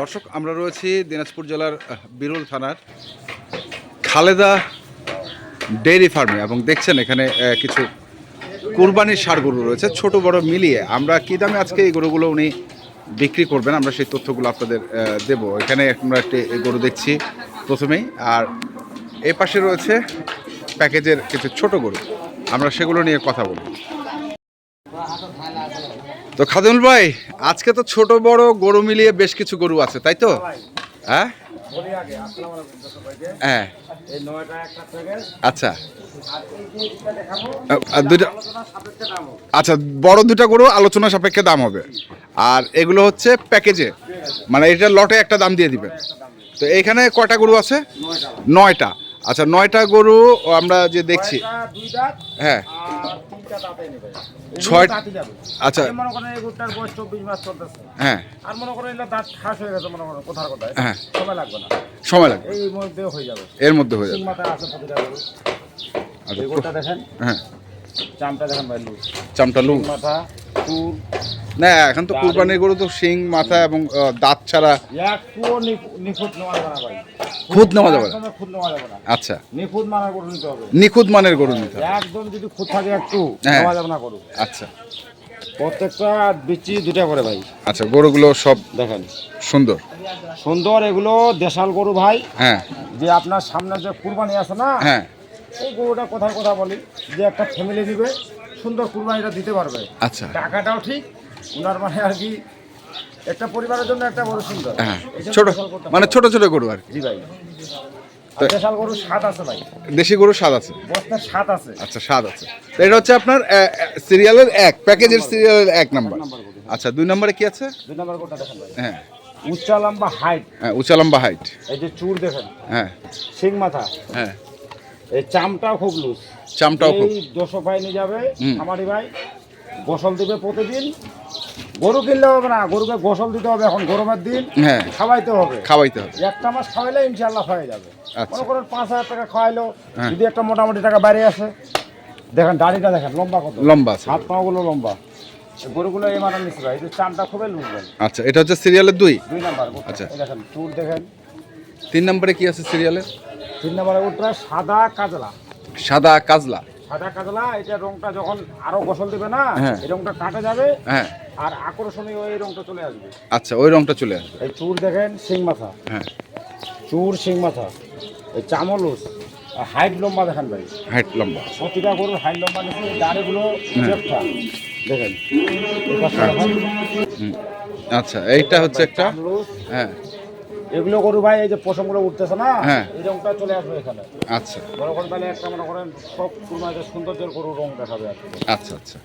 দর্শক, আমরা রয়েছি দিনাজপুর জেলার বিরুল থানার খালেদা ডেইরি ফার্মে এবং দেখছেন এখানে কিছু কুরবানির সার গরু রয়েছে, ছোট, বড় মিলিয়ে। আমরা কী দামে আজকে এই গরুগুলো উনি বিক্রি করবেন? আমরা সেই তথ্যগুলো আপনাদের দেব। এখানে আমরা একটি গরু দেখছি প্রথমেই, আর এ পাশে রয়েছে প্যাকেজের কিছু ছোট গরু। আমরা সেগুলো নিয়ে কথা বলব। তো খাদুল ভাই আজকে তো ছোট বড় গরু মিলিয়ে বেশ কিছু গরু আছে তাই তো? হ্যাঁ। হ্যাঁ। আচ্ছা। হবে। আচ্ছা বড় দুটা গরু আলোচনা সাপেক্ষে দাম হবে। আর এগুলো হচ্ছে প্যাকেজে মানে এটা লটে একটা দাম দিয়ে দিবেন। তো এখানে কয়টা গরু আছে? নয়টা। আচ্ছা নয়টা গরু আমরা যে দেখছি। হ্যাঁ। ছয়- আচ্ছা। মনে করেন এই গরুটার বয়স চব্বিশ মাস চলতেছে। হ্যাঁ। আর মনে করেন এটা দাঁত খাস হয়ে গেছে মনে করেন কোথার হ্যাঁ। সময় লাগবে না। সময় লাগবে। এই মধ্যে হয়ে যাবে। এর মধ্যে হয়ে যাবে। মাথায় আছে প্রতিটা গরু। আচ্ছা এই গরুটা দেখেন। হ্যাঁ। চামটা দেখেন ভাই লুজ। চামটা মাথা চুল। না এখন তো কুরবানির গরু তো শিং মাথা এবং দাঁত ছাড়া খুদ নেওয়া যাবে না আচ্ছা। নিখুঁত মানের গরু নিতে হবে। নিখুঁত মানের গরু নিতে হবে। একদম যদি খুদ থাকে একটু হ্যাঁ। নেওয়া যাবে না গরু। আচ্ছা। প্রত্যেকটা বিচি দুটা করে ভাই। আচ্ছা গরুগুলো সব দেখেন। সুন্দর? সুন্দর এগুলো দেশাল গরু ভাই। হ্যাঁ। যে আপনার সামনে যে কুরবানি আছে না হ্যাঁ। এই গরুটা কোথায় কথা বলি যে একটা ফ্যামিলি দিবে সুন্দর কুরবানিটা দিতে পারবে। আচ্ছা। টাকাটাও ঠিক ওনার মানে আর কি একটা পরিবারের জন্য একটা বড় সুন্দর। হ্যাঁ ছোট মানে ছোট ছোট গরু আর কি। জি ভাই। দেশাল গরু স্বাদ আছে ভাই। দেশি গরু স্বাদ আছে? বস্তার স্বাদ আছে। আচ্ছা স্বাদ আছে। এটা হচ্ছে আপনার সিরিয়ালের এক প্যাকেজের সিরিয়ালের এক নাম্বার। আচ্ছা দুই নম্বরে কি আছে? দুই নম্বর গরুটা দেখেন ভাই। হ্যাঁ। উচ্চা লম্বা হাইট হ্যাঁ উঁচা লম্বা হাইট এই যে চুর দেখেন। হ্যাঁ। সিং মাথা। হ্যাঁ। এই চামটাও খুব লুজ চামটাও খুব দুশো নিয়ে যাবে। আমারই ভাই। গোসল দিবে প্রতিদিন। গরু কিনলে হবে না গরুকে গোসল দিতে হবে এখন গরমের দিন হ্যাঁ। খাওয়াইতে হবে। খাওয়াইতে হবে। একটা মাস খাওয়াইলে ইনশাল্লাহ হয়ে যাবে। আচ্ছা। মনে করেন পাঁচ হাজার টাকা খাওয়াইলো হ্যাঁ। যদি একটা মোটামুটি টাকা বাইরে আসে দেখেন দাড়িটা দেখেন লম্বা কত? লম্বা হাত পাগুলো লম্বা। গরুগুলো এই মানের ভাই এই যে চামটা খুবই লুজ আচ্ছা এটা হচ্ছে সিরিয়ালের দুই? দুই নাম্বার আচ্ছা। দেখেন চুর দেখেন। তিন নম্বরে কি আছে সিরিয়ালের তিন নাম্বারে উঠরা সাদা কাজলা। সাদা কাজলা। সাদা কাজলা এটা রংটা যখন আরও গোসল দিবে না হ্যাঁ। এই রংটা কাটা যাবে হ্যাঁ। আর আকর্ষণীয় এই রংটা চলে আসবে। আচ্ছা ওই রংটা চলে আসবে। এই চুর দেখেন সিং মাথা। হ্যাঁ। চুর সিং মাথা। এই চামলুস হাইট লম্বা দেখেন ভাই। হাইট লম্বা। প্রতিটা গরুর হাইট লম্বা নিচ্ছে দাড়িগুলো হ্যাঁ। দেখেন। দেখেন। আচ্ছা। এইটা হচ্ছে একটা। হ্যাঁ। এগুলো গরু ভাই এই যে পশমগুলো উঠতেছে না হ্যাঁ। এই রংটা চলে আসবে এখানে। আচ্ছা। মনে করেন তাহলে একটা মনে করেন সব কুরবানিতে সৌন্দর্যের গরু রং দেখাবে। আচ্ছা আচ্ছা।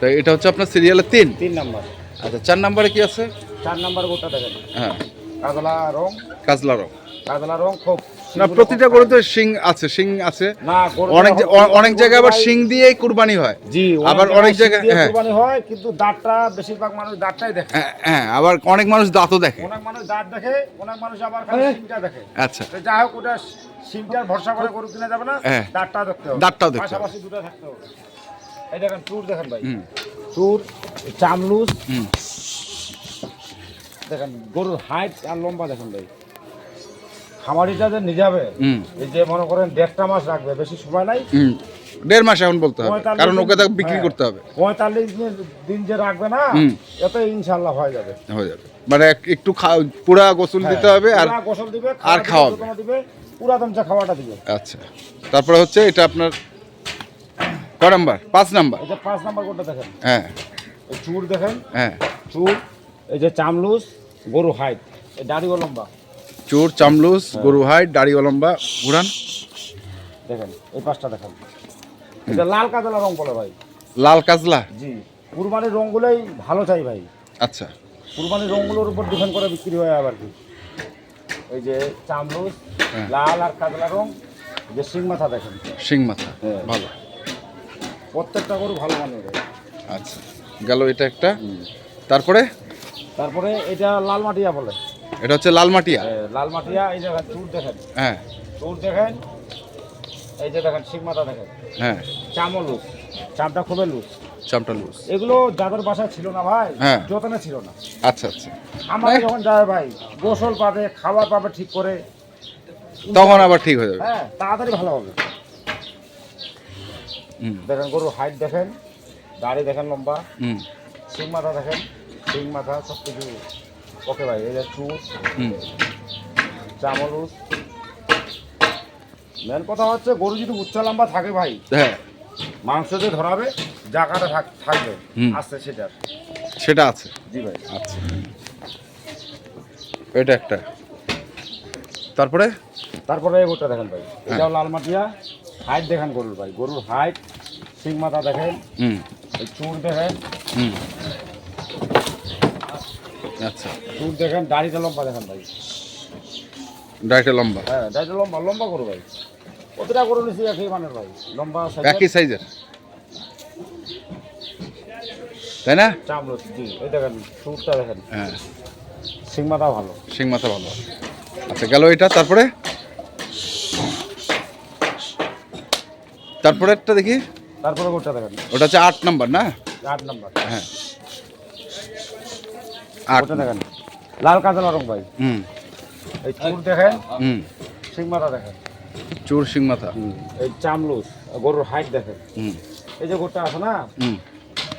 তো এটা হচ্ছে আপনার সিরিয়ালের তিন? তিন নাম্বার। আচ্ছা চার নাম্বারে কি আছে? চার নাম্বার গরুটা দেখেন। হ্যাঁ। কাজলা রং। কাজলা রং। কাজলা রং খুব। না প্রতিটা গরুতে শিং আছে শিং আছে। না অনেক অনেক জায়গায় আবার শিং দিয়েই কুরবানি হয়। জি আবার অনেক জায়গায় হ্যাঁ। কুরবানি হয় কিন্তু দাঁতটা বেশিরভাগ মানুষ দাঁতটাই দেখে। হ্যাঁ, হ্যাঁ আবার অনেক মানুষ দাঁতও দেখে। অনেক মানুষ দাঁত দেখে অনেক মানুষ আবার খালি শিংটা দেখে। আচ্ছা। যাই হোক ওটা শিংটার ভরসা করে গরু কিনা যাবে না হ্যাঁ। দাঁতটা দেখতে হবে। দাঁতটাও দেখতে হবে। পাশাপাশি দুটো থাকতে হবে। এই দেখেন চুর দেখেন ভাই। চুর চামলুস দেখেন গরুর হাইট আর লম্বা দেখেন ভাই। খামারিটা যে নিয়ে যাবে এই যে মনে করেন দেড়টা মাস রাখবে বেশি সময় নাই। দেড় মাস এখন বলতে হবে কারণ ওকে তো দিন- বিক্রি হ্যাঁ। করতে হবে। পঁয়তাল্লিশ দিন দিন যে রাখবে না। এতে ইনশাল্লাহ হয়ে যাবে। হয়ে যাবে। মানে একটু পুরা গোসল দিতে হবে আর গোসল দিবে আর খাওয়াবে। পুরা দমচা খাওয়াটা দিবে। আচ্ছা। তারপরে হচ্ছে এটা আপনার ক নাম্বার? পাঁচ নাম্বার। যে পাঁচ নাম্বার কোনটা দেখেন। হ্যাঁ। চুর দেখেন। হ্যাঁ। চুর এই যে চামলুস গরু হাইট। এই দাড়িও লম্বা। চোর চামলুস গরু হাইট দাড়ি লম্বা ঘুরান। দেখেন এই পাঁচটা দেখেন। এটা লাল কাজলা রং বলে ভাই। লাল কাজলা? জি কুরবানির রঙগুলোই ভালো চাই ভাই। আচ্ছা। কুরবানির রঙগুলোর উপর ডিপেন্ড করে বিক্রি হয় আবার কি। এই যে চামলুস হ্যাঁ। লাল আর কাজলা রং যে সিং মাথা দেখেন। শিং মাথা হ্যাঁ। ভালো। প্রত্যেকটা গরু ভালো ভাই। আচ্ছা গেল এটা একটা। তারপরে? তারপরে এটা লাল মাটিয়া বলে। এটা হচ্ছে লাল মাটিয়া এ, লাল মাটিয়া এই দেখেন চুর দেখেন। হ্যাঁ। চুর দেখেন এই যে দেখেন সিং মাথা দেখেন। হ্যাঁ। চামও লুজ চামটা খুবই লুজ। চামটা লুজ। এগুলো যাদের বাসায় ছিল না ভাই হ্যাঁ। যতনে ছিল না। আচ্ছা আচ্ছা। আমার যখন যায় ভাই গোসল পাবে খাবার পাবে ঠিক করে তখন আবার ঠিক হয়ে যাবে। হ্যাঁ তাড়াতাড়ি ভালো হবে। দেখেন গরুর হাইট দেখেন দাড়ি দেখেন লম্বা হুম। সিং মাথা দেখেন সিং মাথা সব কিছু ওকে ভাই এই যে হুম। চামলুস মেন কথা হচ্ছে গরু যদি উচ্চ লম্বা থাকে ভাই হ্যাঁ। মাংস যে ধরাবে জায়গাটা থাক- থাকবে হুম। সেটা। সেটা আছে। জি ভাই। আচ্ছা। এটা একটা। তারপরে? তারপরে গরুটা দেখেন ভাই এটাও লাল মাটিয়া। হাইট দেখেন গরুর ভাই গরুর হাইট সিং মাথা দেখেন চুর দেখেন। হুম। আচ্ছা। দেখেন দাড়িটা লম্বা দেখেন ভাই। ডাইটা লম্বা? হ্যাঁ দাড়িটা লম্বা লম্বা ভাই। কতটা নিছি একই মানের ভাই? লম্বা একই সাইজের তাই না? চামড় জি এই দেখেন হ্যাঁ। ভালো। ভালো। আচ্ছা গেল এটা তারপরে? তারপরে একটা দেখি। তারপরে গরুটা দেখেন। ওটা হচ্ছে আট নাম্বার না? আট নাম্বার। হ্যাঁ। ওটা দেখেন। লাল কাজল রং ভাই। হুম। এই চুর দেখেন হুম। সিং মাথা দেখেন। চোর শিং মাথা। এই চামলুস গরুর হাইট দেখেন। হুম। এই যে গরুটা আছে না হুম।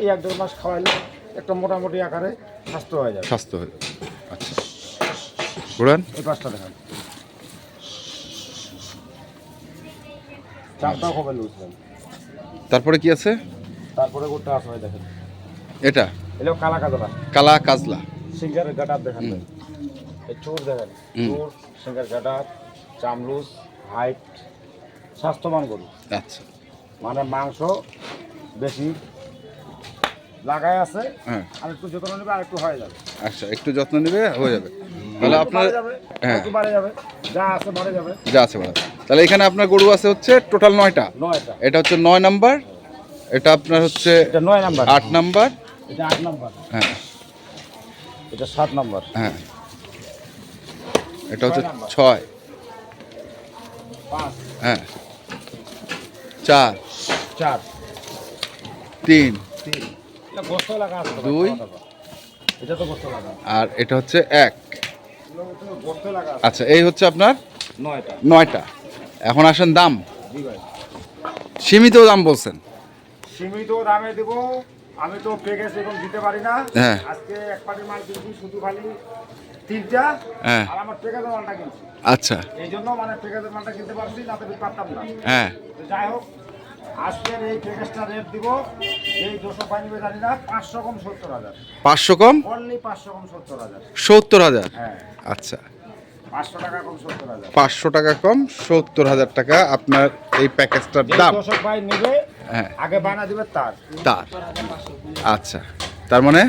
এই এক দেড় মাস খাওয়াইলে একটা মোটামুটি আকারে স্বাস্থ্য হয়ে যাবে স্বাস্থ্য হয়ে যাবে। আচ্ছা। ঘুরান। এই পাঁচটা দেখেন। চারটাও খবর লুজবেন তারপরে কি আছে? তারপরে গোটা আছে দেখেন। এটা? এলেও কালা কাজলা। কালা কাজলা। সিঙ্গারের গাটার দেখেন চোর দেখেন। চোর সিঙ্গার গাটার চামলুস হাইট স্বাস্থ্যবান গরু। আচ্ছা। মানে মাংস বেশি লাগাই আছে হ্যাঁ। আর একটু যত্ন নেবে আর একটু হয়ে যাবে। আচ্ছা একটু যত্ন নেবে হয়ে যাবে। তাহলে আপনার হ্যাঁ। একটু বাড়ে যাবে যা আছে বাড়ে যাবে। যা আছে তাহলে এখানে আপনার গরু আছে হচ্ছে টোটাল নয়টা? নয়টা। এটা হচ্ছে নয় নাম্বার এটা আপনার হচ্ছে এটা নয় নাম্বার। আট নাম্বার। এটা আট নাম্বার। হ্যাঁ। এটা সাত নাম্বার। হ্যাঁ। এটা হচ্ছে ছয়। হ্যাঁ। চার। চার। তিন। দুই। আর এটা হচ্ছে এক। আচ্ছা এই হচ্ছে আপনার নয়টা। নয়টা। এখন আসেন দাম। সীমিত দাম বলছেন। সীমিত দামে দেব আমি তো প্যাকেজ এখন দিতে পারি না। হ্যাঁ। আজকে এক পাটি মাল কিনছি শুধু খালি তিনটা। হ্যাঁ। আর আমার প্যাকেজের মালটা কিনছি। আচ্ছা। এই জন্য মানে প্যাকেজের মালটা কিনতে পারছি না তো পারতাম না। হ্যাঁ। তো যাই হোক আজকের এই প্যাকেজটা রেট দিব এই দুশো পাইনবে জানি না পাঁচশো কম সত্তর হাজার। পাঁচশো কম? অনলি পাঁচশো কম সত্তর হাজার। সত্তর হাজার? হ্যাঁ। আচ্ছা। পাঁচশো টাকা কম সত্তর হাজার। টাকা আপনার এই প্যাকেজটার দাম। হ্যাঁ। আগে বানা দিবে তার। তার। আচ্ছা। তার মানে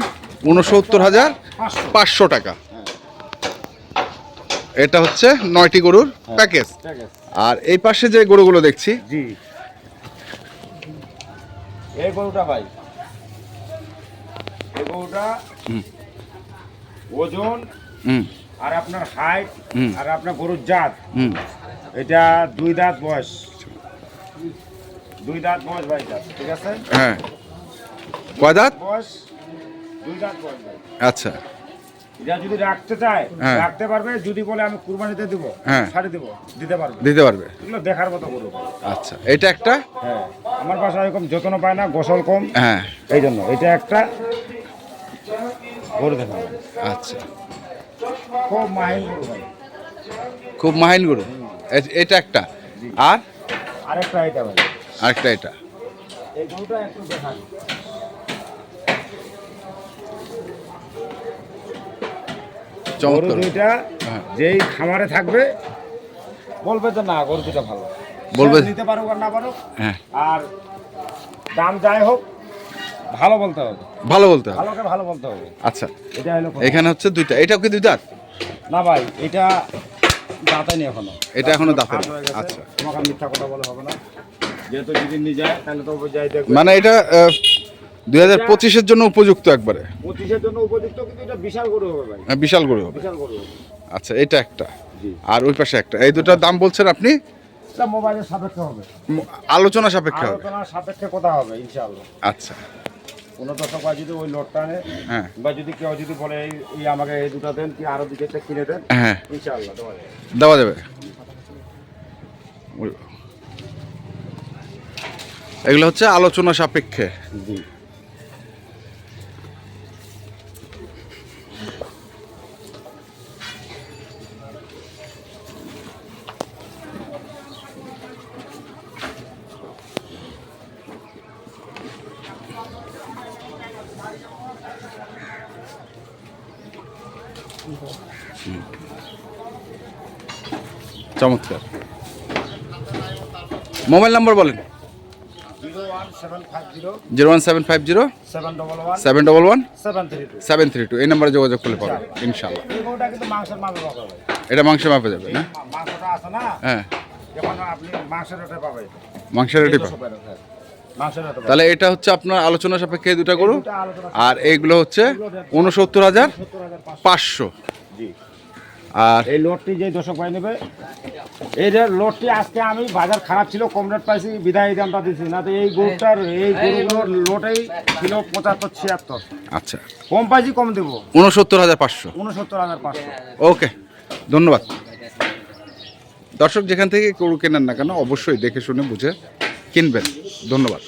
উনসত্তর হাজার পাঁচশো। পাঁচশো টাকা। এটা হচ্ছে নয়টি গরুর প্যাকেজ। আর এই পাশে যে গরুগুলো দেখছি। জি। এই গরুটা ভাই। এই গরুটা ওজন হুম। আর আপনার হাইট। আর আপনার গরুর জাত এটা দুই দাঁত বয়স। দুই দাঁত বয়স ভাই ঠিক আছে? হ্যাঁ। কয় দাঁত? বয়স দুই দাঁত বয়স ভাই। আচ্ছা। এটা যদি রাখতে চায় হ্যাঁ। রাখতে পারবে যদি বলে আমি কুরবানিতে দিব হ্যাঁ। ছাড়ি দিব দিতে পারবে। দিতে পারবে। এগুলো দেখার মতো গরু আচ্ছা এটা একটা? হ্যাঁ। আমার বাসায় এরকম যত্ন পায় না গোসল কম। হ্যাঁ। এই জন্য এটা একটা গরু দেখা আচ্ছা। খুব মাহিন গরু ভাই। খুব মাহিন গরু। এটা একটা। আর? আরেকটা এটা ভাই। আরেকটা এটা। এই গরুটা একটু দেখান। চমৎকার। দুইটা হ্যাঁ। যেই খামারে থাকবে বলবে যে না গরু দুটা ভালো। বলবে- নিতে পারুক আর না পারুক হ্যাঁ। আর দাম যাই হোক ভালো বলতে হবে। ভালো বলতে হবে। ভালোকে ভালো বলতে হবে। আচ্ছা। এটা হলো এখানে হচ্ছে দুইটা। এটাও কি দুই দাঁত না ভাই এটা দাঁতাই এখনও। এটা এখনও দাঁতে। আচ্ছা। তোমাকে মিথ্যা কথা বলে হবে না। যেহেতু যদি নিয়ে যায় তাহলে তো যাই মানে এটা দুই হাজার পঁচিশের জন্য উপযুক্ত একবারে। পঁচিশের জন্য উপযুক্ত কিন্তু এটা বিশাল গরু হবে ভাই। হ্যাঁ, বিশাল গরু হবে। বিশাল গরু হবে। আচ্ছা এটা একটা। আর ওই পাশে একটা। এই দুটার দাম বলছেন আপনি? মোবাইলের সাপেক্ষে হবে। আলোচনা সাপেক্ষে হবে। আলোচনার সাপেক্ষে কথা হবে ইনশাআল্লাহ। আচ্ছা। কোনো দর্শক যদি ওই লোডটা আনে হ্যাঁ। বা যদি কেউ যদি বলে এই আমাকে এই দুটো দেন কি আরও দুটো কিনে দেন। হ্যাঁ। ইনশাআল্লাহ। দেওয়া যাবে। এগুলো হচ্ছে আলোচনা সাপেক্ষে। জি। চমৎকার। মোবাইল নাম্বার বলেন। Zero one seven five zero seven double one seven three two. এই নাম্বারে যোগাযোগ করলে পাবেন ইনশাল্লাহ কিন্তু মাংসের মাপে এটা মাংস মাপে যাবে না? না? হ্যাঁ। মাংসের রেটে পাবে পাবে পাবে তাহলে এটা হচ্ছে আপনার আলোচনা সাপেক্ষে দুটা গরু। আর এইগুলো হচ্ছে উনসত্তর হাজার পাঁচশো। আর এই লোডটি যে দর্শক ভাই নেবে এই যে লোডটি আজকে আমি বাজার খারাপ ছিল কম রেট পাইছি বিদায় দামটা দিচ্ছি না তো এই গরুটার এই গরুগুলোর লোটেই ছিল পঁচাত্তর ছিয়াত্তর। আচ্ছা। কম পাইছি কম দেবো। উনসত্তর হাজার পাঁচশো। উনসত্তর হাজার পাঁচশো। ওকে ধন্যবাদ। দর্শক যেখান থেকে গরু কেনেন না কেন অবশ্যই দেখে শুনে বুঝে কিনবেন। ধন্যবাদ।